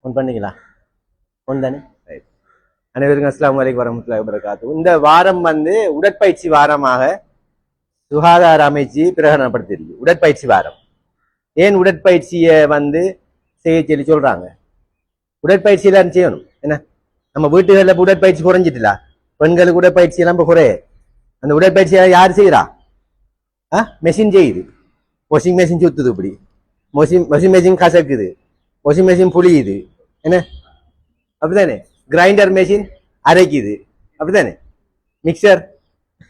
One பண்ணிக்கலாம் one தானே? Right அனைவருக்கும் அஸ்லாம் வலைக்கு வரமத்துல வரகாத்து இந்த வாரம் வந்து உடற்பயிற்சி வாரமாக சுகாதார அமைச்சு பிரகடனப்படுத்தியிருக்கு. உடற்பயிற்சி வாரம். ஏன் உடற்பயிற்சியை வந்து செய்ய சொல்லி சொல்றாங்க? உடற்பயிற்சி எல்லாம் செய்யணும்? என்ன? நம்ம வீட்டுகளில் உடற்பயிற்சி குறைஞ்சிட்டுல? பெண்களுக்கு உடற்பயிற்சி எல்லாம் இப்போ குறைய. அந்த உடற்பயிற்சியை யார் செய்யறா ஆ? மெஷின் செய்யுது. வாஷிங் மெஷின் சுத்துது இப்படி. மொஷின் வாஷிங் மெஷின் கசக்குது. வாஷிங் மிஷின் புளியுது. என்ன? அப்படிதானே கிரைண்டர் மிஷின் அரைக்குது. அப்படிதானே மிக்சர்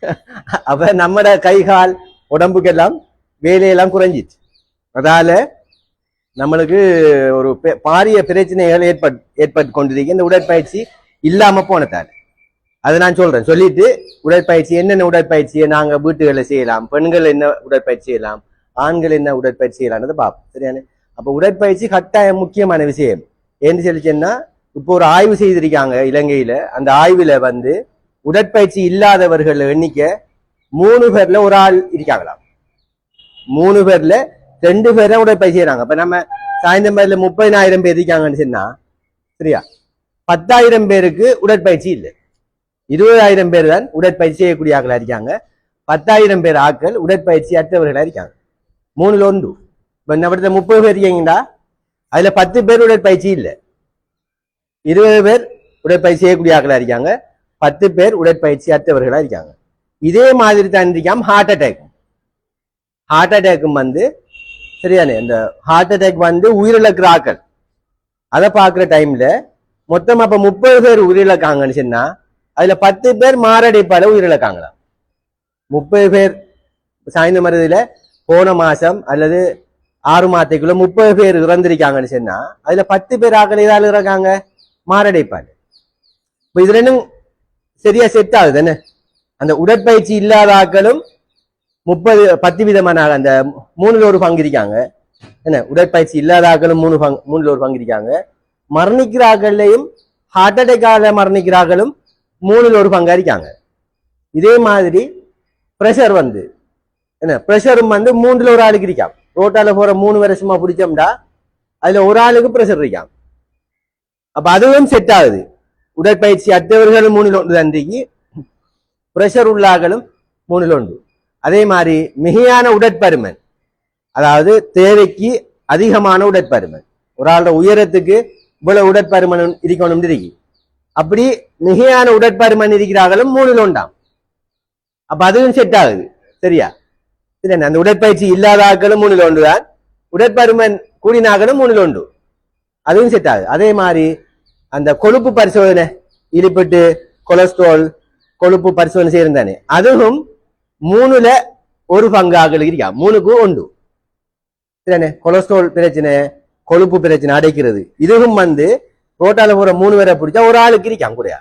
அப்ப நம்மட கை கால் உடம்புக்கெல்லாம் வேலையெல்லாம் குறைஞ்சிச்சு. அதால நம்மளுக்கு ஒரு பெ- பாரிய பிரச்சனைகள் ஏற்பட் ஏற்பட்டு கொண்டிருக்கு. இந்த உடற்பயிற்சி இல்லாம போனதால. அதை நான் சொல்றேன். சொல்லிட்டு உடற்பயிற்சி என்னென்ன உடற்பயிற்சியை நாங்க வீட்டுகளில் செய்யலாம்? பெண்கள் என்ன உடற்பயிற்சி செய்யலாம்? ஆண்கள் என்ன உடற்பயிற்சி செய்யலாம்னு பார்ப்போம். சரியானே? அப்போ உடற்பயிற்சி கட்டாயம் முக்கியமான விஷயம். ஏன்னு சொல்லிச்சேன்னா இப்போ ஒரு ஆய்வு செய்திருக்காங்க இலங்கையில. அந்த ஆய்வுல வந்து உடற்பயிற்சி இல்லாதவர்கள் எண்ணிக்கை மூணு பேர்ல ஒரு ஆள் இருக்காங்களாம். மூணு பேர்ல ரெண்டு பேர் தான் உடற்பயிற்சி செய்யறாங்க இப்ப நம்ம சாயந்தரம் பேர்ல முப்பதினாயிரம் பேர் இருக்காங்கன்னு சொன்னா சரியா? பத்தாயிரம் பேருக்கு உடற்பயிற்சி இல்லை. இருபதாயிரம் பேர் தான் உடற்பயிற்சி செய்யக்கூடிய ஆக்களா இருக்காங்க. பத்தாயிரம் பேர் ஆட்கள் உடற்பயிற்சி அற்றவர்களா இருக்காங்க. மூணுல ஒன்று. இப்போ இந்த முப்பது பேர் இருக்கீங்கடா அதில் பத்து பேர் உடற்பயிற்சி இல்லை இருபது பேர் உடற்பயிற்சி செய்யக்கூடிய ஆட்களா இருக்காங்க பத்து பேர் உடற்பயிற்சி அற்றவர்களாக இருக்காங்க இதே மாதிரி தான் இருக்காம ஹார்ட் அட்டாக் ஹார்ட் அட்டாக்கும் வந்து சரியானே இந்த ஹார்ட் அட்டாக் வந்து உயிரிழக்கிற ஆக்கள் அதை பார்க்குற டைமில் மொத்தம் அப்போ முப்பது பேர் உயிரிழக்காங்கன்னு சொன்னால் அதில் பத்து பேர் மாரடைப்பால் உயிரிழக்காங்களாம் முப்பது பேர் சாய்ந்த மருதில் போன மாதம் அல்லது ஆறு மாதத்துக்குள்ள முப்பது பேர் இறந்திருக்காங்கன்னு சொன்னா அதுல பத்து பேர் ஆக்கள் ஏதாவது இறக்காங்க மாரடைப்பாடு இப்ப இது ரெண்டும் சரியா செட் ஆகுது என்ன? அந்த உடற்பயிற்சி இல்லாத ஆக்களும் முப்பது பத்து விதமான அந்த மூணுல ஒரு பங்கு இருக்காங்க. என்ன? உடற்பயிற்சி இல்லாத ஆக்களும் மூணு பங்கு மூணுல ஒரு பங்கு இருக்காங்க. மரணிக்கிற ஆக்கள்லையும் ஹார்ட் அட்டாக்கால மரணிக்கிற ஆக்களும் மூணுல ஒரு பங்கா இருக்காங்க. இதே மாதிரி ப்ரெஷர் வந்து என்ன? ப்ரெஷரும் வந்து மூன்றுல ஒரு ஆளுக்கு இருக்காங்க ரோட்டால போற மூணு வருஷமா பிடிச்சோம்டா அதுல ஒரு ஆளுக்கு ப்ரெஷர் இருக்காம். அப்ப அதுவும் செட் ஆகுது. உடற்பயிற்சி அற்றவர்களும் மூணில் ஒன்று தண்டிக்கு ப்ரெஷர் உள்ளாக்களும் மூணில் ஒன்று அதே மாதிரி மிகையான உடற்பருமன். அதாவது தேவைக்கு அதிகமான உடற்பருமன். ஒரு ஆளோட உயரத்துக்கு இவ்வளவு உடற்பருமன் இருக்கணும் இருக்கு அப்படி மிகையான உடற்பருமன் இருக்கிறார்களும் மூணில் ஒன்றாம் அப்ப அதுவும் செட் ஆகுது. சரியா? சரி அந்த உடற்பயிற்சி இல்லாத ஆக்களும் மூணில் ஒன்று தான். உடற்பருமன் கூடினாக்களும் மூணில் ஒன்று. அதுவும் செட் ஆகுது அதே மாதிரி அந்த கொழுப்பு பரிசோதனை இடிப்பட்டு கொலஸ்ட்ரால் கொழுப்பு பரிசோதனை செய்யிருந்தானே அதுவும் மூணுல ஒரு பங்கு ஆக்கள் இருக்கா? மூணுக்கு ஒன்று. சரிண்ணே கொலஸ்ட்ரால் பிரச்சனை கொழுப்பு பிரச்சனை அடைக்கிறது. இதுவும் வந்து ரோட்டால போற மூணு பேரை பிடிச்சா ஒரு ஆளுக்கு இருக்கான் கூடயா?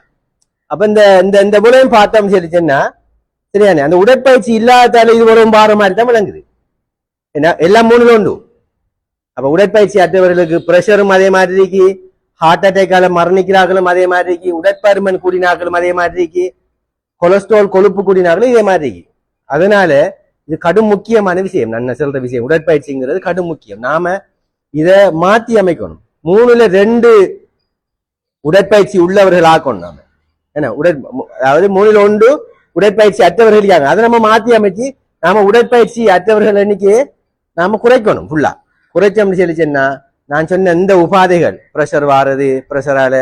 அப்ப இந்த இந்த இந்த விளையும் பார்த்தோம் சரிச்சுன்னா சரியானே அந்த உடற்பயிற்சி இல்லாதால இது ஒரு பாரு மாதிரி தான் விளங்குது. என்ன எல்லாம் மூணுல உண்டு அப்ப உடற்பயிற்சி அற்றவர்களுக்கு பிரஷரும் அதே மாதிரி இருக்கு ஹார்ட் அட்டாக்கால மரணிக்கிறார்களும் அதே மாதிரி இருக்கு உடற்பருமன் கூடினார்களும் அதே மாதிரி இருக்கு கொலஸ்ட்ரால் கொழுப்பு கூடினார்களும் இதே மாதிரி இருக்கு அதனால இது கடும் முக்கியமான விஷயம். நான் சொல்ற விஷயம்? உடற்பயிற்சிங்கிறது கடும் முக்கியம். நாம இத மாத்தி அமைக்கணும். மூணுல ரெண்டு உடற்பயிற்சி உள்ளவர்கள் ஆக்கணும் நாம. ஏன்னா உடற் அதாவது மூணுல ஒன்று உடற்பயிற்சி அற்றவர்கள் இருக்காங்க அதை நம்ம மாற்றி அமைச்சு நாம உடற்பயிற்சி அற்றவர்கள் எண்ணிக்கையை நாம குறைக்கணும் ஃபுல்லா குறைச்சோம்னு சொல்லிச்சேன்னா நான் சொன்ன இந்த உபாதைகள் ப்ரெஷர் வாரது ப்ரெஷரால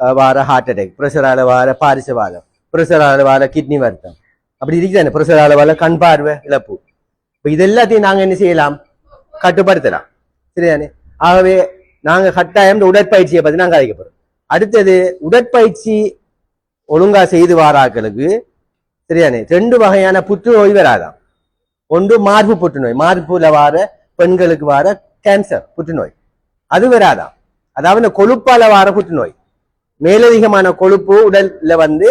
வார ஹார்ட் அட்டாக் ப்ரெஷரால வார பாரிசவாதம் ப்ரெஷரால வார கிட்னி வருத்தம். அப்படி இருக்குதானே? ப்ரெஷரால வார கண் பார்வை இழப்பு. இப்போ இது எல்லாத்தையும் நாங்க என்ன செய்யலாம்? கட்டுப்படுத்தலாம். சரிதானே? ஆகவே நாங்க கட்டாயம் இந்த உடற்பயிற்சியை பத்தி நாங்க அழைக்கப்படுறோம் அடுத்தது உடற்பயிற்சி ஒழுங்கா செய்து வாராக்களுக்கு சரியானே ரெண்டு வகையான புற்றுநோய் வராதாம். ஒன்று மார்பு புற்றுநோய் மார்புல வார பெண்களுக்கு வார கேன்சர் புற்றுநோய் அது வராதாம். அதாவது கொழுப்பால வார புற்றுநோய் மேலதிகமான கொழுப்பு உடல்ல வந்து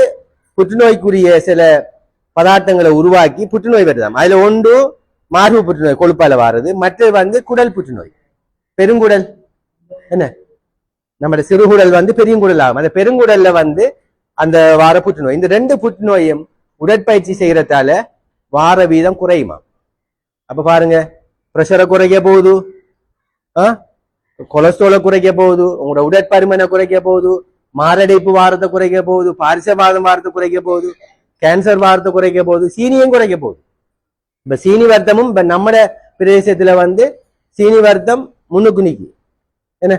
புற்றுநோய்க்குரிய சில பதார்த்தங்களை உருவாக்கி புற்றுநோய் வருதாம். அதுல ஒன்று மார்பு புற்றுநோய் கொழுப்பால வாரது. மற்றது வந்து குடல் புற்றுநோய் பெருங்குடல். என்ன? நம்ம சிறுகுடல் வந்து பெருங்குடல் ஆகும். அந்த பெருங்குடல்ல வந்து அந்த வார புற்றுநோய் இந்த ரெண்டு புற்றுநோயும் உடற்பயிற்சி செய்யறதால வார வீதம் குறையுமா? அப்ப பாருங்க ப்ரெஷரை குறைக்க போகுது. ஆ? கொலஸ்ட்ரோலை குறைக்க போகுது. உங்களோட உடற்பருமனை குறைக்க போகுது. மாரடைப்பு வாரத்தை குறைக்க போகுது. பாரிசவாதம் வாரத்தை குறைக்க போகுது. கேன்சர் வாரத்தை குறைக்க போகுது. சீனியும் குறைக்க போகுது. இப்ப சீனி வர்த்தமும் இப்ப நம்ம பிரதேசத்துல வந்து சீனி வர்த்தம் முன்னுக்கு நிக்கி. என்ன?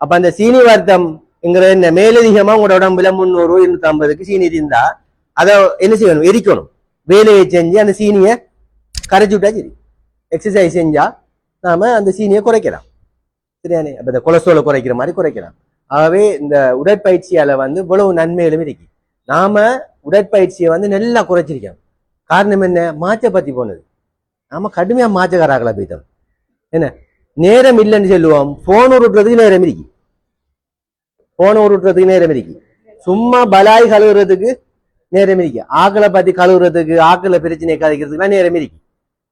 அப்ப அந்த சீனி வர்த்தம்ங்கிற இந்த மேலதிகமா உங்களோட உடம்புல முந்நூறு இருநூத்தி ஐம்பதுக்கு சீனி இருந்தா அதை என்ன செய்யணும்? எரிக்கணும். வேலையை செஞ்சு அந்த சீனியை கரைச்சி விட்டா சரி. எக்ஸசைஸ் செஞ்சா நாம அந்த சீனியை குறைக்கலாம். சரியானே அப்ப இந்த கொலஸ்ட்ரோலை குறைக்கிற மாதிரி குறைக்கலாம். ஆகவே இந்த உடற்பயிற்சியால வந்து இவ்வளவு நன்மைகளும் இருக்கு. நாம உடற்பயிற்சியை வந்து நல்லா குறைச்சிருக்கோம் காரணம் என்ன? மாச்சை பத்தி போனது. நாம கடுமையா மாச்சக்காராக்களை போய்த்தோம் என்ன? நேரம் இல்லைன்னு சொல்லுவோம். போன் உருட்டுறதுக்கு நேரம் இருக்கு. போன் உருட்டுறதுக்கு நேரம் இருக்கு. சும்மா பலாய் கழுவுறதுக்கு நேரம் இருக்கு. ஆக்களை பத்தி கழுவுறதுக்கு ஆக்களை பிரச்சனை கதைக்கிறதுக்குலாம் நேரம் இருக்கு.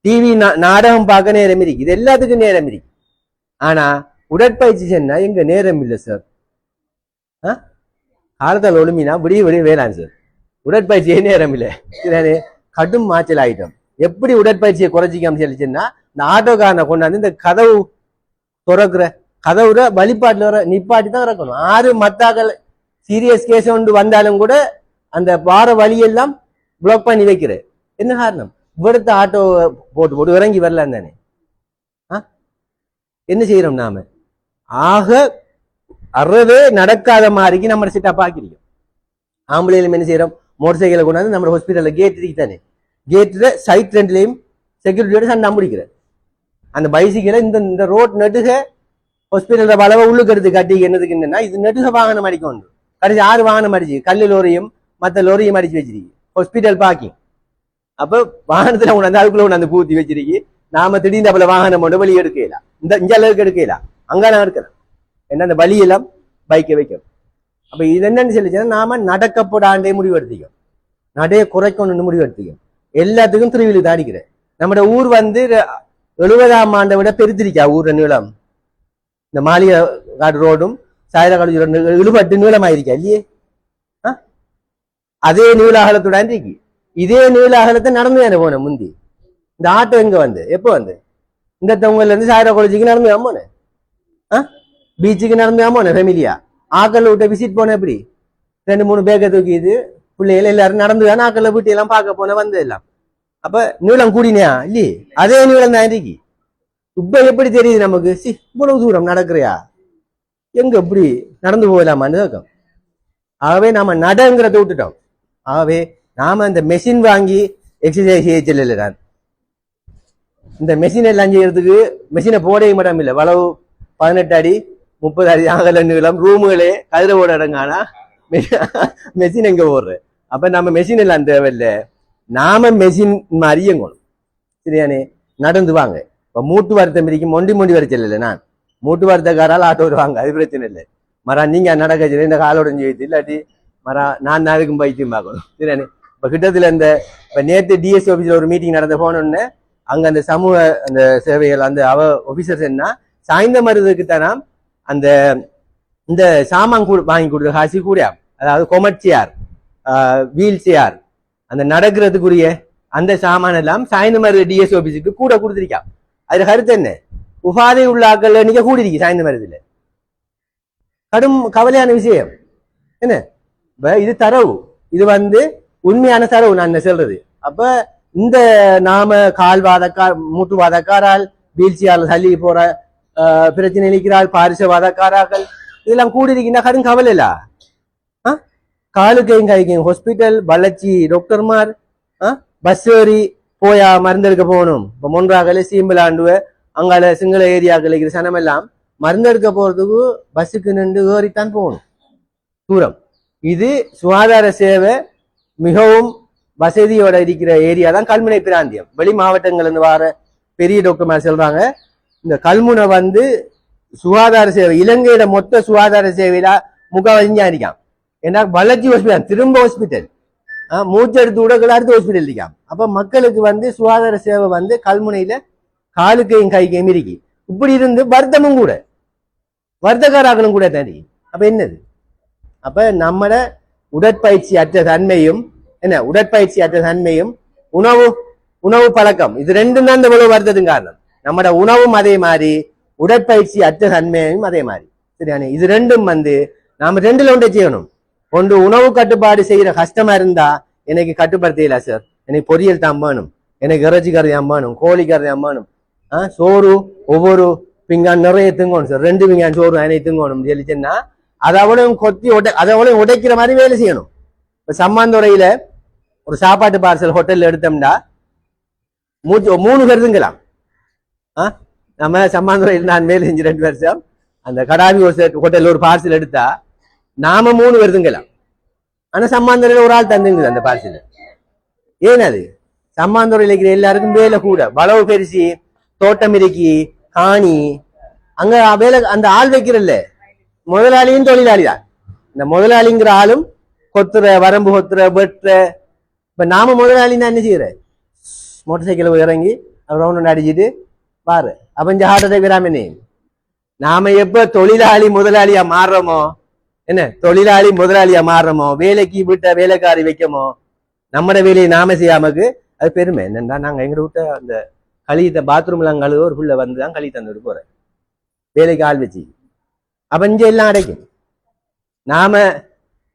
டிவி நாடகம் பார்க்க நேரம் இருக்கு. இது எல்லாத்துக்கும் நேரம் இருக்கு. ஆனா உடற்பயிற்சி சென்னா எங்க நேரம் இல்லை சார் காலத்தால் ஒழுமினா விடிய விடிய வேணாம் சார் உடற்பயிற்சியே நேரம் இல்லை. கடும் மாச்சல் ஆயிட்டோம். எப்படி உடற்பயிற்சியை குறைச்சிக்காம சொல்லிச்சுன்னா இந்த ஆட்டோக்காரனை கொண்டாந்து இந்த கதவு திறக்கிற கதவுற வழிபாட்டில் வர நிப்பாட்டி தான் இறக்கணும் ஆறு மத்தாக்கள் சீரியஸ் கேஸ் ஒன்று வந்தாலும் கூட அந்த வார வழியெல்லாம் பிளாக் பண்ணி வைக்கிற என்ன காரணம்? இவரத்த ஆட்டோ போட்டு போட்டு இறங்கி வரலாம் தானே. ஆ? என்ன செய்யறோம் நாம? ஆக அறவே நடக்காத மாதிரிக்கு நம்ம செட்டப் ஆக்கிருக்கோம். ஆம்புலையிலும் என்ன செய்யறோம்? மோட்டர் சைக்கிளை கொண்டாந்து நம்ம ஹாஸ்பிட்டலில் கேட் தானே. கேட்டில் சைட் ரெண்டுலேயும் செக்யூரிட்டியோட சண்டை முடிக்கிற அந்த பைசிக்கில் இந்த இந்த ரோட் நெடுக ஹாஸ்பிட்டலில் வளவை உள்ளுக்கு எடுத்து கட்டி என்னதுக்கு என்னன்னா இது நெடுக வாகனம் அடிக்கணும் கடைசி ஆறு வாகனம் அடிச்சு கல்லில் மற்ற லோரியும் அடிச்சு வச்சிருக்கு ஹாஸ்பிட்டல் பார்க்கிங் அப்போ வாகனத்துல கொண்டாந்து அதுக்குள்ள உணர்ந்து பூத்தி வச்சிருக்கு நாம திடீர்னு அப்பல வாகனம் கொண்டு வெளியே எடுக்கலாம் இந்த இங்க அளவுக்கு எடுக்கலாம் அங்க நான் எடுக்கிறேன். என்ன அந்த வழியெல்லாம் பைக்கை வைக்கும் அப்ப இது என்னன்னு சொல்லிச்சுன்னா நாம நடக்கப்படாண்டே முடிவெடுத்திக்கும் நடைய குறைக்கணும்னு முடிவெடுத்திக்கும் எல்லாத்துக்கும் திருவிழு தாடிக்கிறேன். நம்மட ஊர் வந்து எழுபதாம் ஆண்டை விட பெருத்திருக்கா ஊர் நீளம் இந்த மாளிகை காடு ரோடும் சாயரகாடு இழுபட்டு நீளமாயிருக்கா இல்லையே? அதே நூலாகலத்தோட அகலத்துடன் இதே நூலாகலத்தை நடந்து தானே போனேன் முந்தி. இந்த ஆட்டோ எங்க வந்து? எப்போ வந்து? இந்த தொங்கல்ல இருந்து சாயரா காலேஜுக்கு நடந்து ஆமோனே ஆ? பீச்சுக்கு நடந்து ஆமோனே ஃபேமிலியா ஆக்கல்ல விட்ட விசிட் போனேன் எப்படி? ரெண்டு மூணு பேக்கை தூக்கிது பிள்ளைகள் எல்லாரும் நடந்து தான் ஆக்கல்ல வீட்டு எல்லாம் பார்க்க போனேன் வந்து எல்லாம். அப்ப நீளம் கூடினியா? இல்லையே. அதே நீளம் தான் இன்றைக்கு இப்ப எப்படி தெரியுது நமக்கு? சி இவ்வளவு தூரம் நடக்கிறியா? எங்க இப்படி நடந்து போகலாமான்னு ஆகவே நாம நடங்கிறத விட்டுட்டோம். ஆகவே நாம இந்த மெஷின் வாங்கி எக்ஸசைஸ் செய்ய செல்லல நான். இந்த மெஷின் எல்லாம் செய்யறதுக்கு மெஷினை போடவே மட்டும் இல்லை வளவு பதினெட்டு அடி முப்பது அடி ஆகல நீளம் ரூமுகளே கதிர ஓட இடங்கானா? மெஷின் எங்க ஓடுற அப்ப நம்ம மெஷின் எல்லாம் தேவையில்லை. நாம மெஷின் மாதிரி இயங்கணும். சரியானே? நடந்து வாங்க. இப்ப மூட்டு வருத்தம் இருக்கும் மொண்டி மொண்டி வர செல்லல நான். மூட்டு வருத்தக்காரால் ஆட்டோ வருவாங்க. அது பிரச்சனை இல்லை. மரம் நீங்க நடக்க இந்த காலோட செய்யுது இல்லாட்டி மரா நான் நாளுக்கும் பைத்தியம் பார்க்கணும். சரியானே இப்ப கிட்டத்தில் இந்த இப்ப நேத்து டிஎஸ்சி ஆபீஸ்ல ஒரு மீட்டிங் நடந்த போனோடனே அங்க அந்த சமூக அந்த சேவைகள் அந்த அவ ஆஃபீஸர்ஸ் என்ன சாய்ந்த மருந்துக்கு தானா அந்த இந்த சாமான் கூட வாங்கி கொடுத்த காசி கூட. அதாவது கொமட் சேர் வீல் சேர் அந்த நடக்கிறதுக்குரிய அந்த சாமான் எல்லாம் சாய்ந்த மருது டிஎஸ் ஆஃபீஸுக்கு கூட கொடுத்துருக்கா அதுல கருத்து என்ன? உபாதை உள்ள ஆக்கள் நீங்க கூடிருக்கு சாய்ந்த மருதுல. கடும் கவலையான விஷயம். என்ன? இப்ப இது தரவு. இது வந்து உண்மையான தரவு நான் என்ன சொல்றது. அப்ப இந்த நாம கால் வாதக்கார் மூட்டு வாதக்காரால் வீழ்ச்சியால் தள்ளி போற பிரச்சனை நிற்கிறாள் பாரிச வாதக்காராக்கள் இதெல்லாம் கூடியிருக்கின்ற கரும் கவலை இல்ல. ஆ? காலுக்கையும் கைக்கும் ஹாஸ்பிட்டல் வளர்ச்சி டாக்டர்மார் பஸ் ஏறி போயா மருந்தெடுக்க போகணும். இப்போ மொன்றாகல சீம்பலாண்டுவ அங்கால சிங்கள ஏரியாக்கள் இருக்கிற சனமெல்லாம் மருந்தெடுக்க போறதுக்கு பஸ்ஸுக்கு நின்று ஏறித்தான் போகணும். தூரம். இது சுகாதார சேவை மிகவும் வசதியோட இருக்கிற ஏரியா தான் கல்முனை பிராந்தியம். வெளி மாவட்டங்கள்லேருந்து வர பெரிய டாக்டர்மார் சொல்கிறாங்க இந்த கல்முனை வந்து சுகாதார சேவை இலங்கையோட மொத்த சுகாதார சேவையில முகவஞ்சா இருக்கான் ஏன்னா வளர்ச்சி ஹாஸ்பிட்டல் திரும்ப ஹாஸ்பிட்டல் மூச்செடுத்து விடக்கூட அடுத்த ஹாஸ்பிட்டல் இருக்கான் அப்போ மக்களுக்கு வந்து சுகாதார சேவை வந்து கல்முனையில காலுக்கையும் கைக்கையும் இருக்கு. இப்படி இருந்து வருத்தமும் கூட வருத்தக்காராக்களும் கூட தனி. அப்போ என்னது? அப்ப நம்மட உடற்பயிற்சி அற்ற தன்மையும் என்ன உடற்பயிற்சி அற்ற தன்மையும் உணவு உணவு பழக்கம் இது ரெண்டும் தான் இந்த உணவு வருத்ததுக்கு காரணம். நம்மட உணவும் அதே மாதிரி உடற்பயிற்சி அற்ற தன்மையும் அதே மாதிரி. சரியானே இது ரெண்டும் வந்து நாம ரெண்டுல ஒன்றை செய்யணும். ஒன்று உணவு கட்டுப்பாடு செய்யற கஷ்டமா இருந்தா எனக்கு கட்டுப்படுத்தல சார்? எனக்கு பொரியல் தான் வேணும். எனக்கு இறைச்சி கறி தான் வேணும். கோழி கறி தான் வேணும். ஆ, சோறு ஒவ்வொரு பிங்கான் நிறைய திங்கணும் சார். ரெண்டு பிங்கான் சோறு அனைத்து திங்கணும் சொல்லிச்சுன்னா அதை அவ்வளவு கொத்தி உடை அதை அவ்வளவு உடைக்கிற மாதிரி வேலை செய்யணும். இப்போ சம்மாந்துறையில் ஒரு சாப்பாட்டு பார்சல் ஹோட்டலில் எடுத்தோம்னா மூச்சு மூணு பேர் ஆ? நம்ம சம்மாந்துறையில் நான் வேலை செஞ்சு ரெண்டு வருஷம். அந்த கடாமி ஒரு ஹோட்டலில் ஒரு பார்சல் எடுத்தா நாம மூணு பேர் ஆனால் சம்மாந்துறையில் ஒரு ஆள் தந்துங்குது அந்த பார்சல் ஏன் அது? சம்மாந்துறையில் இருக்கிற எல்லாருக்கும் வேலை கூட. வளவு பெருசி தோட்டம் இருக்கி காணி அங்கே வேலை அந்த ஆள் வைக்கிறல்ல. முதலாளியும் தொழிலாளி தான் இந்த முதலாளிங்கிற ஆளும் கொத்துற வரம்பு கொத்துற வெட்டுற இப்ப நாம முதலாளின்னா என்ன செய்யற மோட்டர் சைக்கிள் இறங்கி ரவுண்ட் அடிச்சிட்டு பாரு அப்ப இந்த ஹார்ட் அட்டாக் வராம நாம எப்ப தொழிலாளி முதலாளியா மாறுறோமோ? என்ன? தொழிலாளி முதலாளியா மாறுறோமோ? வேலைக்கு விட்ட வேலைக்காரி வைக்கமோ? நம்மட வேலையை நாம செய்யாமக்கு அது பெருமை. என்னன்னா நாங்க எங்க விட்ட அந்த கழித்த பாத்ரூம்ல கழுவ ஒரு புள்ள வந்து தான் கழி தந்துட்டு போறேன். வேலைக்கு ஆள் வச்சு. அப்ப இங்க எல்லாம் அடைக்கும். நாம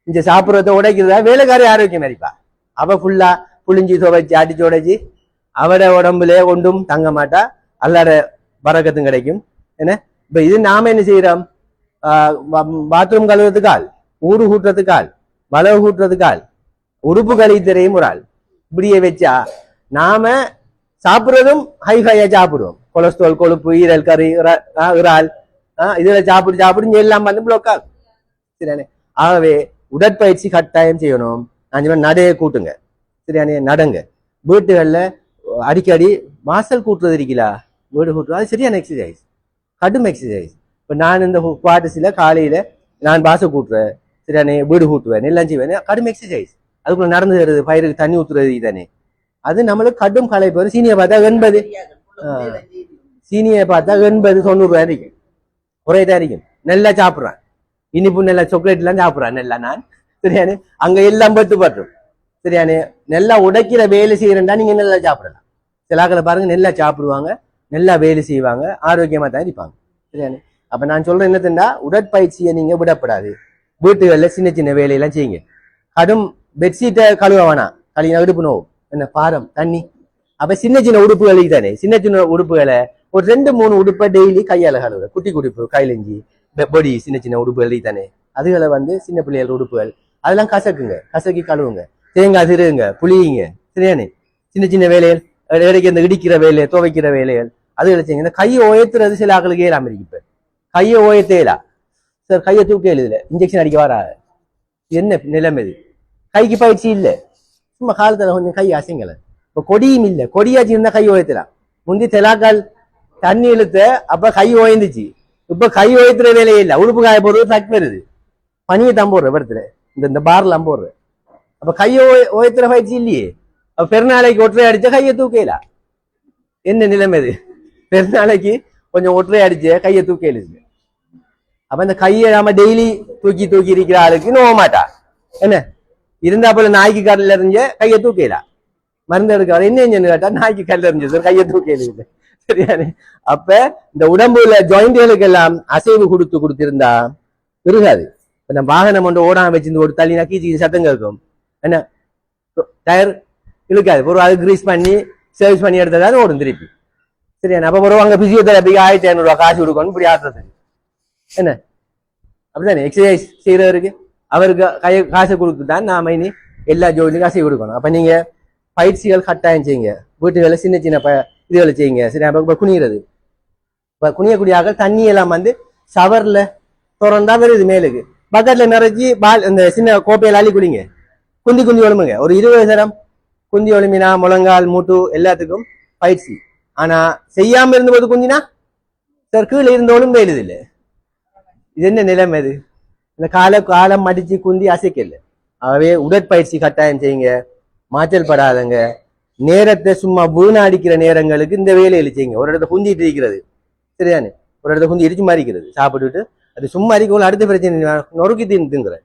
இங்க சாப்பிடுறத உடைக்கிறதா? வேலைக்காரி ஆரோக்கியம் அடிப்பா அவ ஃபுல்லா புளிஞ்சி துவைச்சு அடிச்சு உடைச்சி அவட உடம்புல ஒன்றும் தங்க மாட்டா. அல்லாட பறக்கத்தும் கிடைக்கும். என்ன? இப்ப இது நாம என்ன செய்யறோம்? பாத்ரூம் கழுவுறதுக்கு ஆள் ஊடு கூட்டுறதுக்கு ஆள் வளவு கூட்டுறதுக்கு ஆள் உறுப்பு கழித்தரையும் ஒரு ஆள். இப்படியே வச்சா நாம சாப்பிடுறதும் ஹைஃபையா சாப்பிடுவோம். கொலஸ்ட்ரால் கொழுப்பு ஈரல் கறி இறால் இதுல சாப்பிடு சாப்பிடுன்னு எல்லாம் வந்து ப்ளோக்கா ஆகும் சரியானே ஆகவே உடற்பயிற்சி கட்டாயம் செய்யணும் அஞ்சு சொன்ன நடைய கூட்டுங்க சரியானே நடங்க வீட்டுகளில் அடிக்கடி வாசல் கூட்டுறது இருக்கீங்களா வீடு கூட்டுறது அது சரியான எக்ஸசைஸ் கடும் எக்ஸசைஸ் இப்போ நான் இந்த குவார்டர்ஸ்ல காலையில் நான் வாசல் கூட்டுறேன் சரியானே வீடு கூட்டுவேன் எல்லாம் செய்வேன் கடும் எக்ஸசைஸ் அதுக்குள்ள நடந்து வருது பயிருக்கு தண்ணி ஊற்றுறது தானே அது நம்மளுக்கு கடும் களைப்பு சீனியை பார்த்தா எண்பது சீனியை பார்த்தா எண்பது தொண்ணூறு ரூபாய் இருக்கும் ஒரே தயாரிக்கும் இருக்கும் நல்லா சாப்பிட்றேன். இனிப்பு நல்லா சாக்லேட் எல்லாம் நல்லா நான். சரியானு? அங்க எல்லாம் பட்டு பட்டுரும். சரியானு? நல்லா உடைக்கிற வேலை செய்யறேன்டா நீங்க நல்லா சாப்பிடலாம். சிலாக்களை பாருங்க நல்லா சாப்பிடுவாங்க. நல்லா வேலை செய்வாங்க. ஆரோக்கியமா தான் இருப்பாங்க. சரியானே? அப்ப நான் சொல்றேன் என்னதுன்னா உடற்பயிற்சியை நீங்க விடப்படாது. வீட்டுகளில் சின்ன சின்ன வேலையெல்லாம் செய்யுங்க. கடும் பெட்ஷீட்டை கழுவ வேணாம். கழுவினா இடுப்பு நோவும். என்ன பாரம் தண்ணி. அப்ப சின்ன சின்ன உடுப்புகளுக்கு தானே சின்ன சின்ன உடுப்புகளை ஒரு ரெண்டு மூணு உடுப்பை டெய்லி கையால கழுவுற குட்டி குடிப்பு கைலஞ்சி பொடி சின்ன சின்ன உடுப்புகள் தானே அதுகளை வந்து சின்ன பிள்ளைகள் உடுப்புகள். அதெல்லாம் கசக்குங்க. கசக்கி கழுவுங்க. தேங்காய் திருங்க புளியுங்க. சரியானே சின்ன சின்ன வேலைகள் இடைக்கு இந்த இடிக்கிற வேலையை துவைக்கிற வேலைகள் அதுகளை செய்யுங்க. இந்த கையை உயர்த்துறது சில ஆக்களுக்கு ஏறாம இருக்கு இப்போ. கையை உயர்த்தேலா? சார் கையை தூக்க எழுதுல. இன்ஜெக்ஷன் அடிக்க வரா? என்ன நிலைமை இது? கைக்கு பயிற்சி இல்ல. சும்மா காலத்துல கொஞ்சம் கை அசைங்கல. இப்போ கொடியும் இல்ல. கொடியாச்சு இருந்தால் கை உயர்த்தலாம். முந்தி தெலாக்கால் தண்ணி இழுத்து அப்ப கை ஓய்ந்துச்சு. இப்ப கை ஓய்த்துற வேலையே இல்லை. உடுப்பு காய போடுறது ட்ரக் வருது. பனியை தான் போடுற இந்த இந்த பார்ல போடுற. அப்ப கையை ஓய்த்துற பயிற்சி இல்லையே. அப்ப பெருநாளைக்கு ஒற்றை அடிச்சா கையை தூக்கல. என்ன நிலைமை இது? பெருநாளைக்கு கொஞ்சம் ஒற்றை அடிச்ச கையை தூக்கல அப்ப இந்த கையை நாம டெய்லி தூக்கி தூக்கி இருக்கிற ஆளுக்கு நோவ மாட்டா. என்ன? இருந்தா போல நாய்க்கு கடல்ல எறிஞ்ச கையை தூக்கல. மருந்து எடுக்க என்ன என்ன கேட்டா நாய்க்கு கல்ல எறிஞ்சு சார் கையை தூக்கல சரியானே? அப்ப இந்த உடம்புல ஜாயிண்ட்களுக்கு எல்லாம் அசைவு கொடுத்து கொடுத்திருந்தா இருக்காது இப்ப நம்ம வாகனம் கொண்டு ஓடாம வச்சிருந்து ஒரு தள்ளினா கீச்சு சத்தம் கேட்கும். என்ன? டயர் இழுக்காது. ஒரு அது கிரீஸ் பண்ணி சர்வீஸ் பண்ணி எடுத்ததாலும் ஓடும் திருப்பி. சரியான? அப்ப ஒரு அங்க பிசியோதெரபிக்கு ஆயிரத்தி ஐநூறு காசு கொடுக்கணும் இப்படி ஆடுறதுக்கு என்ன? அப்படிதானே? எக்ஸசைஸ் செய்யறவருக்கு அவருக்கு கை காசு கொடுத்து தான் நாம இனி எல்லா ஜோலியும் காசை கொடுக்கணும். அப்ப நீங்க பயிற்சிகள் கட்டாயம் செய்யுங்க. வீட்டுகளில் சின்ன சின்ன ப இதுகளை செய்யுங்க. சரி அப்ப இப்ப குனிகிறது இப்ப குனியக்கூடியாக தண்ணி எல்லாம் வந்து சவரில் திறந்தா வருது மேலுக்கு. பக்கெட்ல நிறைச்சி பால் இந்த சின்ன கோப்பையில் அள்ளி குடிங்க. குந்தி குந்தி ஒழுமுங்க ஒரு இருபது தரம் குந்தி ஒழுமினா முழங்கால் மூட்டு எல்லாத்துக்கும் பயிற்சி. ஆனால் செய்யாமல் இருந்தபோது குந்தினா சார் கீழே இருந்தாலும் வேலுது இல்லை இது என்ன நிலைமை இது இந்த காலை காலம் மடிச்சு குந்தி அசைக்கல ஆகவே உடற்பயிற்சி கட்டாயம் செய்யுங்க. மாற்றல் படாதங்க. நேரத்தை சும்மா வீணாடிக்கிற நேரங்களுக்கு இந்த வேலையை செய்யுங்க. ஒரு இடத்த குந்திட்டு இருக்கிறது. சரிதானே? ஒரு இடத்த குந்தி இடிச்சு மாறிக்கிறது. சாப்பிட்டுட்டு அது சும்மா இருக்கக்குள்ள அடுத்த பிரச்சனை நொறுக்கி தின்னு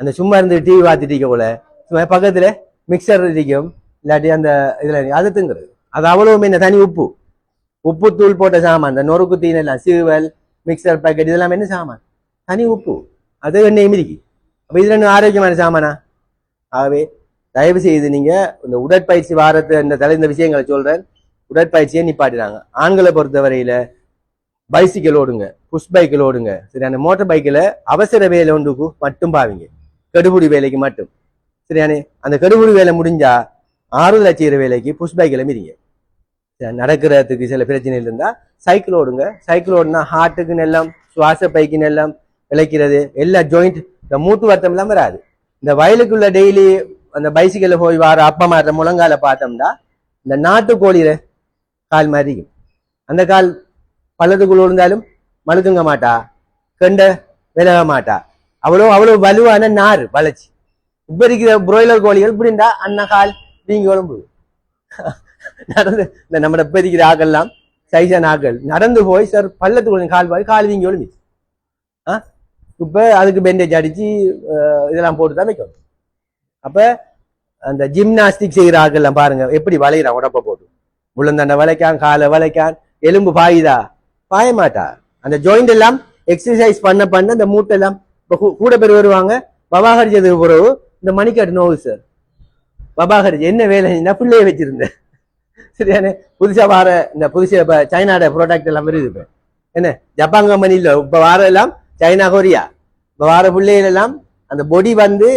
அந்த சும்மா இருந்து டிவி பார்த்துட்டு இருக்கக்குள்ள சும்மா பக்கத்தில் மிக்சர் இருக்கும் இல்லாட்டி அந்த இதில் அது திங்குறது அது அவ்வளவுமே என்ன? தனி உப்பு. உப்பு தூள் போட்ட சாமான். அந்த நொறுக்கு தீன் எல்லாம் சீவல் மிக்சர் பாக்கெட் இதெல்லாம் என்ன சாமான்? தனி உப்பு. அது எண்ணெய் மிதிக்கு அப்போ இது ரெண்டு ஆரோக்கியமான சாமானா? ஆகவே தயவு செய்து நீங்க இந்த உடற்பயிற்சி வாரத்தை இந்த தலை இந்த விஷயங்களை சொல்றேன். உடற்பயிற்சியை நிப்பாட்டினாங்க ஆண்களை பொறுத்தவரையில பைசிக்கல் ஓடுங்க புஷ் பைக்கில் ஓடுங்க. சரியான மோட்டர் மோட்டார் பைக்கில் அவசர வேலை ஒன்றுக்கு மட்டும் பாவீங்க. கெடுபுடி வேலைக்கு மட்டும். சரியானே? அந்த கெடுபுடி வேலை முடிஞ்சா ஆறு செய்கிற வேலைக்கு புஷ் பைக்கில் மீறிங்க சரி, நடக்கிறதுக்கு சில பிரச்சனைகள் இருந்தால் சைக்கிள் ஓடுங்க. சைக்கிள் ஓடுனா ஹார்ட்டுக்கு நெல்லம் சுவாச பைக்கு நெல்லம் விளைக்கிறது எல்லா ஜாயிண்ட் இந்த மூட்டு வருத்தம் எல்லாம் வராது. இந்த வயலுக்குள்ள டெய்லி அந்த பைசிக்கல்ல போய் வர அப்பா மாற முழங்கால பார்த்தோம்னா இந்த நாட்டுக்கோழியில கால் மாதிரி இருக்கும். அந்த கால் பள்ளத்துக்குள்ள இருந்தாலும் மழுக்குங்க மாட்டா கெண்ட விலக மாட்டா. அவ்வளோ அவ்வளவு வலுவான நார் வளர்ச்சி. இப்ப இருக்கிற புரோய்லர் கோழிகள் இப்படிண்டா அண்ணா கால் வீங்கி உடம்பு நடந்து இந்த நம்ம பெருக்கிற இருக்கிற ஆக்கெல்லாம் சைசான ஆக்கள் நடந்து போய் சார் பள்ளத்துக்குள்ள கால் போய் கால் வீங்கி ஒழுமிச்சு ஆ? இப்ப அதுக்கு பெண்டேஜ் அடிச்சு இதெல்லாம் போட்டு தான் வைக்கணும். அப்ப அந்த ஜிம்னாஸ்டிக் செய்கிற ஆக்கெல்லாம் பாருங்க எப்படி வளையிறான் உடம்ப போட்டு. முள்ளந்தண்டை வளைக்கான் காலை வளைக்கான் எலும்பு பாயுதா? பாய மாட்டா. அந்த ஜாயிண்ட் எல்லாம் எக்ஸசைஸ் பண்ண பண்ண அந்த மூட்டெல்லாம் எல்லாம் கூட பேர் வருவாங்க. பபாகரிச்சதுக்கு பிறகு இந்த மணிக்காட்டு நோவு சார் பபாகரிச்சு என்ன வேலை? நான் பிள்ளைய வச்சிருந்தேன். சரியானே? புதுசாக வார இந்த புதுசாக இப்போ சைனாட ப்ராடக்ட் எல்லாம் வருது இப்போ. என்ன? ஜப்பான் கம்பெனியில் இப்போ வார எல்லாம் சைனா கொரியா. இப்போ வார பிள்ளைகள் எல்லாம் அந்த பொடி வந்து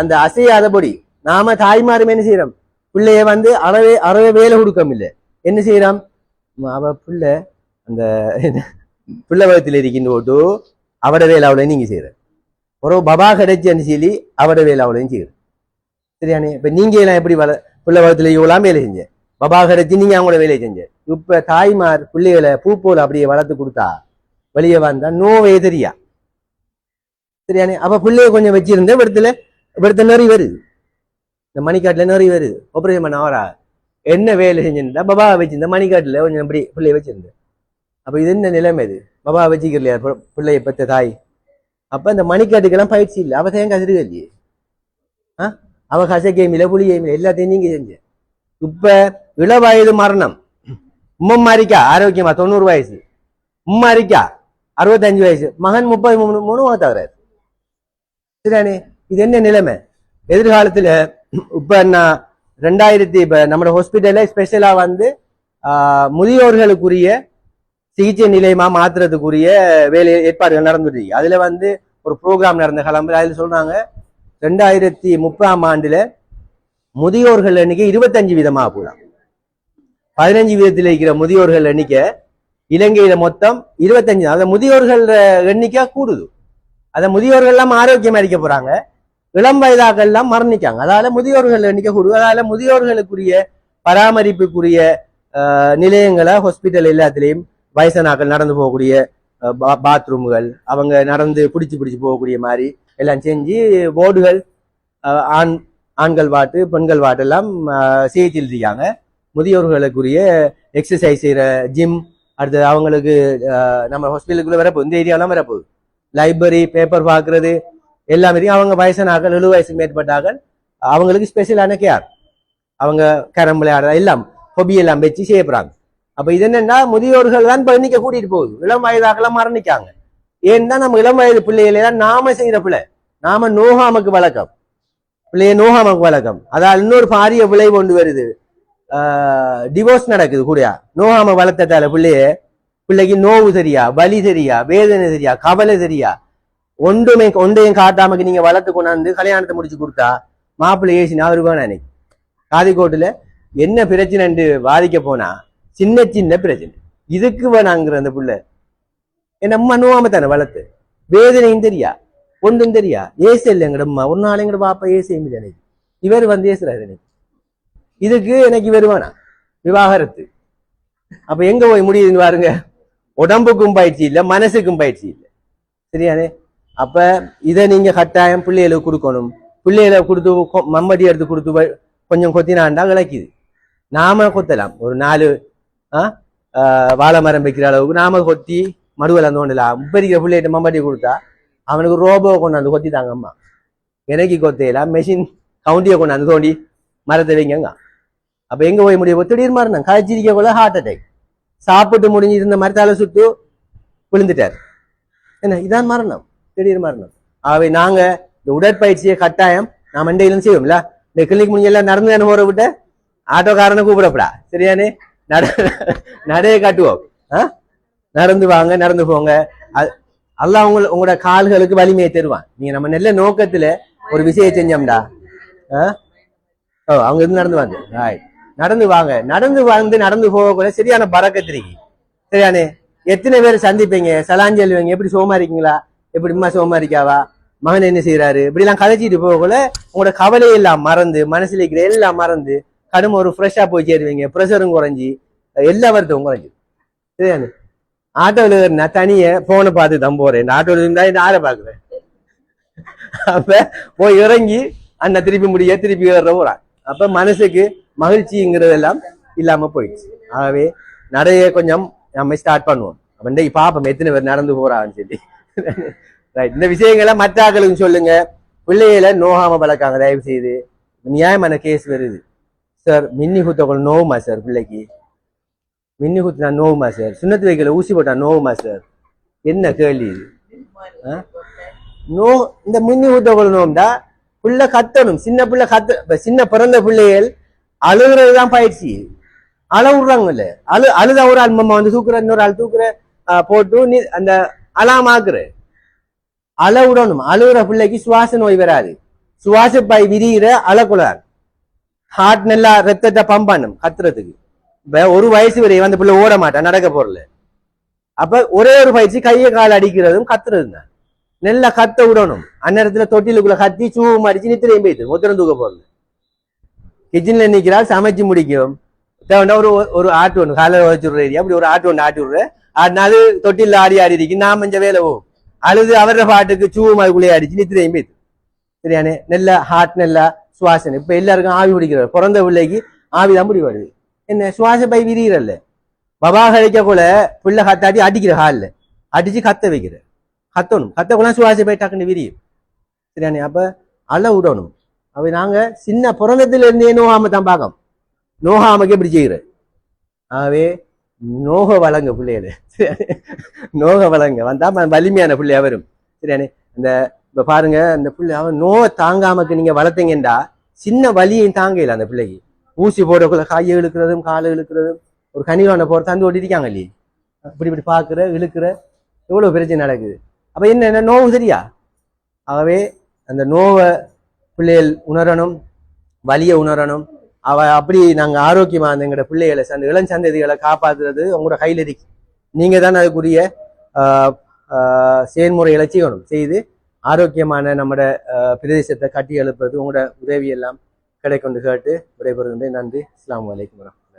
அந்த அசையாத பொடி நாம தாய்மாரும் என்ன செய்யறோம்? பிள்ளைய வந்து அறவே அறவே வேலை கொடுக்கம் இல்லை என்ன செய்யறான் அவ பிள்ளை அந்த பிள்ளை வளத்தில் இருக்கின்ற போட்டு அவட வேலை அவ்வளோ நீங்க செய்யற ஒரு பபா கிடைச்சன்னு சொல்லி அவட வேலை அவ்வளோயும் செய்யற சரியானே? இப்ப நீங்க எல்லாம் எப்படி வள பிள்ளை வகத்துல இவ்வளவு வேலை செஞ்சேன்? பபா கிடைச்சி நீங்க அவங்களோட வேலையை செஞ்சேன். இப்ப தாய்மார் பிள்ளைகளை பூ போல் அப்படியே வளர்த்து கொடுத்தா வெளியே வந்தா நோவே தெரியா? சரியானே? அப்ப பிள்ளைய கொஞ்சம் வச்சிருந்த இடத்துல இடத்துல நிறைய வருது. இந்த மணிக்காட்டில் நிறைய வருது ஆப்ரேஷன் பண்ண அவரா என்ன வேலை செஞ்சிருந்தா பபா வச்சிருந்த மணிக்காட்டில் கொஞ்சம் இப்படி பிள்ளைய வச்சிருந்தேன் அப்போ இது என்ன நிலைமை இது பபா வச்சுக்கலையா பி- பிள்ளைய பெத்த தாய் அப்போ இந்த மணிக்காட்டுக்கெல்லாம் பயிற்சி இல்லை அவள் தேங்க கசிருக்க இல்லையே ஆ அவள் கச கேமில புளி கேமில எல்லாத்தையும் நீங்க செஞ்சேன் இப்போ இளவயது மரணம் உம்மம்மா இருக்கா ஆரோக்கியமா தொண்ணூறு வயசு உம்மா இருக்கா அறுபத்தஞ்சு வயசு மகன் முப்பது மூணு மூணு தவறாரு சரியானே இது என்ன நிலைமை எதிர்காலத்தில் இப்போ நான் ரெண்டாயிரத்தி இப்போ நம்ம ஹாஸ்பிட்டலில் ஸ்பெஷலாக வந்து முதியோர்களுக்குரிய சிகிச்சை நிலையமா மாத்துறதுக்குரிய வேலை ஏற்பாடுகள் நடந்துட்டு அதில் அதுல வந்து ஒரு ப்ரோக்ராம் நடந்த கிளம்பு அதில் சொல்றாங்க ரெண்டாயிரத்தி முப்பதாம் ஆண்டுல முதியோர்கள் எண்ணிக்கை இருபத்தஞ்சு வீதமா போகலாம் பதினஞ்சு வீதத்தில் இருக்கிற முதியோர்கள் எண்ணிக்கை இலங்கையில மொத்தம் இருபத்தஞ்சு. அந்த முதியோர்கள் எண்ணிக்கை கூடுது. அந்த முதியோர்கள் எல்லாம் ஆரோக்கியமா இருக்க போறாங்க. இளம் வயதாக்கள்லாம் மரணிக்காங்க. அதால முதியோர்கள் எண்ணிக்கை கூடுது. அதால முதியோர்களுக்குரிய பராமரிப்புக்குரிய நிலையங்களை ஹாஸ்பிட்டல் எல்லாத்துலேயும் வயசானாக்கள் நடந்து போகக்கூடிய பாத்ரூம்கள் அவங்க நடந்து பிடிச்சி பிடிச்சி போகக்கூடிய மாதிரி எல்லாம் செஞ்சு போர்டுகள் ஆண் ஆண்கள் வாட்டு பெண்கள் வாட்டெல்லாம் எல்லாம் இருக்காங்க. முதியோர்களுக்குரிய எக்ஸசைஸ் செய்கிற ஜிம் அடுத்தது அவங்களுக்கு நம்ம ஹாஸ்பிட்டலுக்குள்ளே வரப்போகுது. இந்த ஏரியாலாம் வரப்போகுது. லைப்ரரி பேப்பர் பார்க்கறது எல்லாமே அவங்க வயசானாக்கள் எழுபது வயசுக்கு மேற்பட்டார்கள். அவங்களுக்கு ஸ்பெஷலான கேர் அவங்க கேரம் விளையாடுற எல்லாம் ஹொபி எல்லாம் வச்சு செய்யப்படுறாங்க அப்போ இது என்னன்னா முதியோர்கள் தான் இப்ப எண்ணிக்கை கூட்டிட்டு போகுது. இளம் வயதாக்கெல்லாம் மரணிக்காங்க. ஏன்னா நம்ம இளம் வயது பிள்ளைகளே தான் நாம செய்கிற பிள்ளை நாம நோகாமக்கு வழக்கம். பிள்ளைய நோகாமக்கு வழக்கம். அதால் இன்னொரு பாரிய விளைவு கொண்டு வருது. டிவோர்ஸ் நடக்குது கூடயா நோகாம வளர்த்ததால பிள்ளைய பிள்ளைக்கு நோவு தெரியா வலி தெரியா வேதனை தெரியா கவலை தெரியா ஒன்றுமே ஒன்றையும் காட்டாமக்கு நீங்க வளர்த்து கொண்டாந்து கல்யாணத்தை முடிச்சு கொடுத்தா மாப்பிள்ளை ஏசினா அவரு வேணாம் அன்னைக்கு. காதிக்கோட்டுல என்ன பிரச்சனைன்னு வாதிக்க போனா சின்ன சின்ன பிரச்சனை. இதுக்கு வேணாங்கிற அந்த புள்ள. என்ன அம்மா நோவாம தானே வளர்த்து? வேதனையும் தெரியா? ஒன்றும் தெரியா? ஏசு இல்லை எங்கட அம்மா. ஒரு நாள் எங்கட பாப்பா ஏசியும் இல்லை எனக்கு இவர் வந்து ஏசுறாரு எனக்கு இதுக்கு எனக்கு இவர் வேணாம். விவாகரத்து. அப்ப எங்க போய் முடியுதுன்னு பாருங்க. உடம்புக்கும் பயிற்சி இல்லை மனசுக்கும் பயிற்சி இல்லை. சரியானே? அப்ப இதை நீங்க கட்டாயம் பிள்ளைகளுக்கு கொடுக்கணும். பிள்ளைகளை கொடுத்து மம்மடி எடுத்து கொடுத்து கொஞ்சம் கொத்தினாண்டா விளக்குது. நாம கொத்தலாம். ஒரு நாலு வாழை மரம் வைக்கிற அளவுக்கு நாம கொத்தி மடுவில் தோண்டலாம் முப்பரிக்கிற பிள்ளைகிட்ட மம்மடி கொடுத்தா அவனுக்கு ரோபோ கொண்டாந்து கொத்திட்டாங்க அம்மா. எனக்கு கொத்தையெல்லாம் மெஷின் கவுண்டியை கொண்டாந்து தோண்டி மரத்தை வைங்கங்க. அப்ப எங்க போய் முடியும் திடீர் மரணம். காய்ச்சிருக்க கூட ஹார்ட் அட்டாக் சாப்பிட்டு முடிஞ்சு இருந்த மாதிரி சுட்டு விழுந்துட்டார். என்ன? இதான் மரணம். திடீர் மரணம் ஆகவே நாங்க இந்த உடற்பயிற்சியை கட்டாயம் நான் மண்டையிலும் செய்வோம்ல? இந்த கிளினிக் முடிஞ்செல்லாம் நடந்து தானே போற விட்ட? ஆட்டோக்காரனை கூப்பிடப்படா. சரியானே? நட நடைய காட்டுவோம். ஆ? நடந்து வாங்க நடந்து போங்க. அது- அல்லாஹ் உங்க உங்களோட கால்களுக்கு வலிமையை தருவான். நீங்க நம்ம நல்ல நோக்கத்துல ஒரு விஷயம் செஞ்சோம்டா. ஆ? ஓ அவங்க இருந்து நடந்து வாங்க. Right. நடந்து வாங்க. நடந்து வந்து நடந்து போகக்குள்ள சரியான பறக்கத்திரிக்கி சரியானே? எத்தனை பேர் சந்திப்பீங்க? சலான் சொல்லுவீங்க எப்படி சோமா இருக்கீங்களா எப்படி அம்மா சோமா இருக்காவா மகன் என்ன செய்யறாரு இப்படி எல்லாம் கதைச்சிட்டு போகக்குள்ள உங்களோட கவலை எல்லாம் மறந்து மனசுல இருக்கிற எல்லாம் மறந்து கடும் ஒரு ஃப்ரெஷ்ஷா போய் சேருவீங்க. ப்ரெஷரும் குறைஞ்சி எல்லா வருத்தமும் குறைஞ்சி சரியானே ஆட்டோவில் நான் தனிய போனை பார்த்து தான் போறேன். இந்த ஆட்டோவில் இருந்தா இந்த ஆரை பாக்குறேன் அப்ப போய் இறங்கி அண்ணன் திருப்பி முடிய திருப்பி ஏற போறான் அப்ப மனசுக்கு மகிழ்ச்சிங்கிறதெல்லாம் இல்லாம போயிடுச்சு. ஆகவே நடைய கொஞ்சம் நம்ம ஸ்டார்ட் பண்ணுவோம். அப்ப இன்றைக்கு பாப்போம் எத்தனை பேர் நடந்து போறான்னு சொல்லி. ரைட் இந்த விஷயங்களை மற்ற ஆக்களுக்கு சொல்லுங்க. பிள்ளைகளை நோகாம வளர்க்காங்க தயவு செய்து நியாயமான கேஸ் வருது. சார் மின்னி குத்தவங்க நோவுமா சார் பிள்ளைக்கு. மின்னி குத்தினா நோவுமா சார் சுண்ணத்து வைக்கல ஊசி போட்டா நோவுமா சார் என்ன கேள்வி இது? நோ இந்த மின்னி ஊத்தவங்க நோம்டா புள்ள கத்தணும். சின்ன பிள்ளை கத்த சின்ன பிறந்த பிள்ளைகள் அழுகுறது தான் பயிற்சி. அழ விடுறாங்கல்ல. அழு அழுத ஒரு ஆள் மம்மா வந்து தூக்குற இன்னொரு ஆள் தூக்குற போட்டு நீ அந்த அலாமாக்குற அழ விடணும் அழுகுற பிள்ளைக்கு சுவாச நோய் வராது. சுவாச பை விரிகிற அழக்கூடாது ஹார்ட் நல்லா ரத்தத்தை பம்ப் பண்ணும் கத்துறதுக்கு. இப்ப ஒரு வயசு வரை அந்த பிள்ளை ஓட மாட்டான் நடக்க போறல. அப்ப ஒரே ஒரு பயிற்சி கையை கால் அடிக்கிறதும் கத்துறதும் தான். நல்லா கத்த விடணும். அந்நேரத்துல தொட்டிலுக்குள்ள கத்தி சூவு மடிச்சு நித்திரையும் போயிட்டு ஒத்திரம் தூக்க போறது. கிச்சன்ல நிக்கிறாள் சமைச்சு முடிக்கும். தேவைன்னா ஒரு ஒரு ஆட்டு ஒன்று காலையில் உழைச்சி ஏரியா அப்படி ஒரு ஆட்டு ஒன்று ஆட்டி விடுற ஆடினாது தொட்டில ஆடி ஆடி இருக்கு. நான் மஞ்ச வேலை ஓ அழுது அவர பாட்டுக்கு சூவும் அதுக்குள்ளே அடிச்சு நித்திரையும் போயிட்டு சரியானே? நல்ல ஹார்ட் நல்லா சுவாசனை இப்ப எல்லாருக்கும் ஆவி பிடிக்கிறார். பிறந்த பிள்ளைக்கு ஆவி தான் பிடி வருது என்ன? சுவாச பை விரிகிறல்ல பபா கழிக்க கூட பிள்ளை கத்தாட்டி அடிக்கிற ஹாலில் அடிச்சு கத்த வைக்கிற கத்தணும். கத்தக்குள்ள சுவாச பை டக்குன்னு விரியும். சரியானே? அப்ப அழ விடணும் அப்ப நாங்க சின்ன பிறந்ததுல இருந்தே நோகாம தான் பார்க்கணும். நோகாமக்கு இப்படி செய்கிற ஆகவே நோக வளங்க பிள்ளைகளு. நோக வளங்க வந்தா வலிமையான பிள்ளையா வரும் சரியானே? இந்த இப்ப பாருங்க அந்த பிள்ளை அவன் நோவை தாங்காமக்கு நீங்க வளர்த்தீங்கன்றா சின்ன வலியையும் தாங்கல அந்த பிள்ளைக்கு. ஊசி போடக்குள்ள காயை இழுக்கிறதும் காலை இழுக்கிறதும் ஒரு கனிவான போற தந்து ஓட்டிருக்காங்க இல்லையே? இப்படி இப்படி பாக்குற இழுக்கிற எவ்வளவு பிரச்சனை நடக்குது? அப்ப என்ன என்ன நோவு சரியா? ஆகவே அந்த நோவை பிள்ளைகள் உணரணும் வலியை உணரணும் அவ அப்படி நாங்க ஆரோக்கியமா அந்த எங்களோட பிள்ளைகளை சந்த இளம் சந்ததிகளை காப்பாத்துறது உங்களோட கையில் இருக்கு. நீங்க தான் அதுக்குரிய ஆஹ், ஆஹ், செயல்முறைகளை செய்யணும். செய்து ஆரோக்கியமான நம்மட பிரதேசத்தை கட்டி எழுப்புறது உங்களோட உதவியெல்லாம் கிடைக்கொண்டு கேட்டு விடைபெறுகின்றேன். நன்றி. அஸ்ஸலாமு அலைக்கும் வரஹ்மத்துல்லாஹி.